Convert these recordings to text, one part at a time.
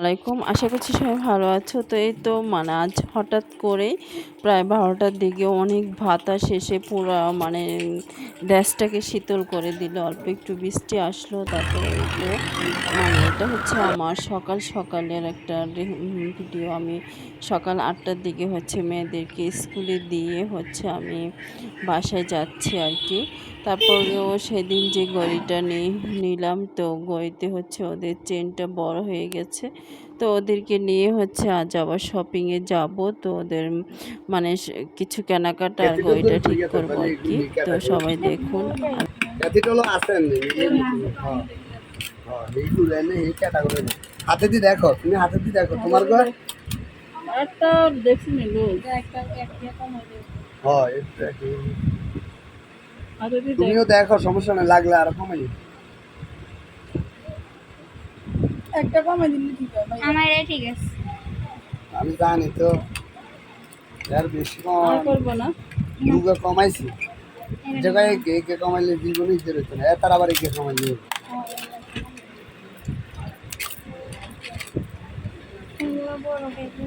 আলাইকুম। আশা করছি সবাই ভালো আছো। তো এই তো মানে আজ হঠাৎ করেই প্রায় বারোটার দিকে অনেক ভাতা শেষে পুরো মানে দেশটাকে শীতল করে দিল। অল্প একটু বৃষ্টি আসলো, তারপরে মানে এটা হচ্ছে আমার সকাল সকালের একটা ভিডিও। আমি সকাল আটটার দিকে হচ্ছে মেয়েদেরকে স্কুলে দিয়ে হচ্ছে আমি বাসায় যাচ্ছি আর কি। তারপরেও সেদিন যে ঘড়িটা নিলাম, তো ঘড়িতে হচ্ছে ওদের চেনটা বড় হয়ে গেছে। তো ওদেরকে নিয়ে হচ্ছে আজ আবার শপিংয়ে যাব। তো ওদের মানে কিছু কেনাকাটা আর ঘড়িটা ঠিক করব আর কি। তো সবাই দেখুন। হ্যাঁ। হ্যাঁ হাতে দিয়ে দেখো তুমি হাতে দিয়ে দেখো তোমার ঘর? একটা দেখছি নিলো হ্যাঁ এটা কি? তুমিও দেখো। সমস্যা নেই লাগলে আর কমাই একটা কমে দিলে ঠিক হবে আমার এটা ঠিক আছে। আমি জানি তো আর বেশি কম করব না। দুগা কমাইছি। জায়গায় কে কে কমাইলে জীবনই জড়িত না তার আবার কে কমাইলে বড় দেখি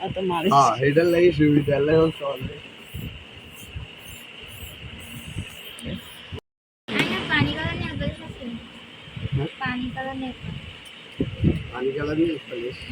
এত মারিস হ্যাঁ এটার লাগে সুবিধা লাগে চলে আচ্ছা পানি কালার নিয়ে আসবে আছে